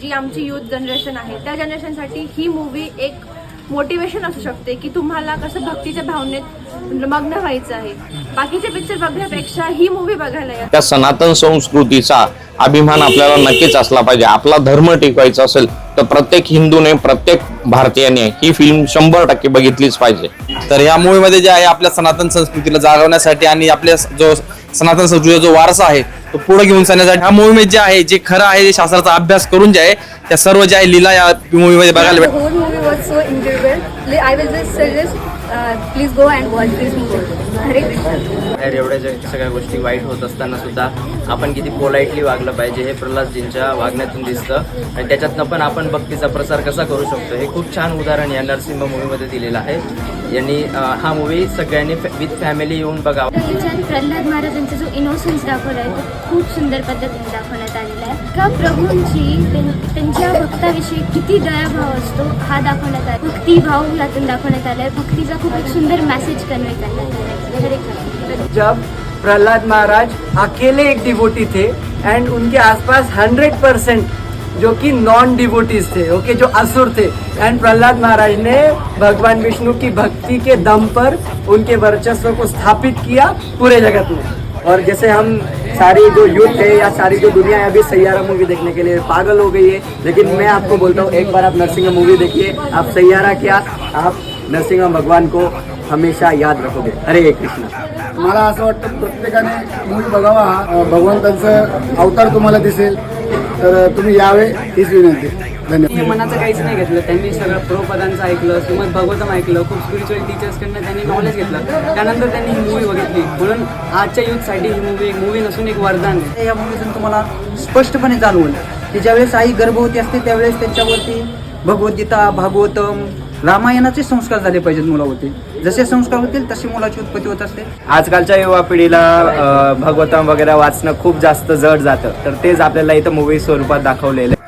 जी आमची youth generation आहे त्या जनरेशनसाठी ही मूवी एक मोटिवेशन असू शकते की तुम्हाला कसं भक्तीच्या भावनेत मग्न व्हायचं आहे. बाकीचे पिक्चर बघण्यापेक्षा ही मूवी बघायला या. त्या सनातन संस्कृतीचा अभिमान आपल्याला नक्कीच असला पाहिजे. आपला धर्म टिकवायचा असेल तर प्रत्येक हिंदूने प्रत्येक भारतीयाने ही फिल्म शंभर टक्के बघितलीच पाहिजे. तर या मूवीमध्ये जे आहे आपल्या सनातन संस्कृतीला जागवण्यासाठी आणि आपल्या जो सनातन संस्कृतीचा जो वारसा आहे तो पुढे घेऊन जाण्यासाठी ह्या मूवीमध्ये जे आहे जे खरं आहे जे शास्त्राचा अभ्यास करून जे आहे त्या सर्व जे आहे लीला या मूवीमध्ये बघायला भेटतात and watch this movie. Hare Krishna. बाहेर एवढ्या सगळ्या गोष्टी वाईट होत असताना सुद्धा आपण किती पोलाइटली वागलं पाहिजे हे प्रल्हादजींच्या वागण्यातून दिसतं. आणि त्याच्यातनं पण आपण भक्तीचा प्रसार कसा करू शकतो हे खूप छान उदाहरण या नरसिंह मूवीमध्ये दिलेलं आहे. यांनी हा मूवी सगळ्यांनी विथ फॅमिली येऊन बघावा. प्रल्हाद महाराजांचा जो इनोसन्स दाखवला आहे तो खूप सुंदर पद्धतीने दाखवण्यात आलेला आहे. का प्रभूंची त्यां- त्यांच्या भक्ताविषयी किती दयाभाव असतो हा दाखवण्यात आला. भक्तिभाव यातून दाखवण्यात आला आहे. भक्तीचा सुंदर मेसेज कन्वे. जब प्रहलाद महाराज अकेले एक डिवोटी थे एंड उनके आसपास हंड्रेड परसेंट जो कि नॉन डिवोटीज थे ओके जो असुर थे एंड प्रहलाद महाराज ने भगवान विष्णु की भक्ति के दम पर उनके वर्चस्व को स्थापित किया पूरे जगत में और जैसे हम सारी जो यूथ है या सारी जो दुनिया है, अभी सैयारा मूवी देखने के लिए पागल हो गई है, लेकिन मैं आपको बोलता हूँ, एक बार आप नरसिंह मूवी देखिए, आप सैयारा क्या, आप नरसिंह भगवान को हमेशा याद रखोगे। हरे कृष्ण। मला असं वाटतं प्रत्येकाने मूवी बघावा हा. भगवंतांचं अवतार तुम्हाला दिसेल. तर तुम्ही यावे हीच विनंती. धन्यवाद. मनाचं काहीच नाही घेतलं. त्यांनी सगळं प्रोपदांचं ऐकलं श्रीमद भागवतम ऐकलं खूप स्पिरिच्युअल टीचर्सकडनं त्यांनी नॉलेज घेतलं. त्यानंतर त्यांनी ही मूवी बघितली. म्हणून आजच्या युथसाठी ही मूवी एक मूवी नसून एक वरदान आहे. या मूवीतून तुम्हाला स्पष्टपणे जाणवल की ज्यावेळेस आई गर्भवती असते त्यावेळेस त्यांच्यावरती भगवद्गीता भागवतम रामायणाचे संस्कार झाले पाहिजेत मुलावरती. जसे संस्कार होतील तशी मुलाची उत्पत्ती होत असते. आजकालच्या युवा पिढीला भगवतम वगैरे वाचणं खूप जास्त जड जातं. तर तेच आपल्याला इथं मूवी स्वरूपात दाखवलेलं आहे.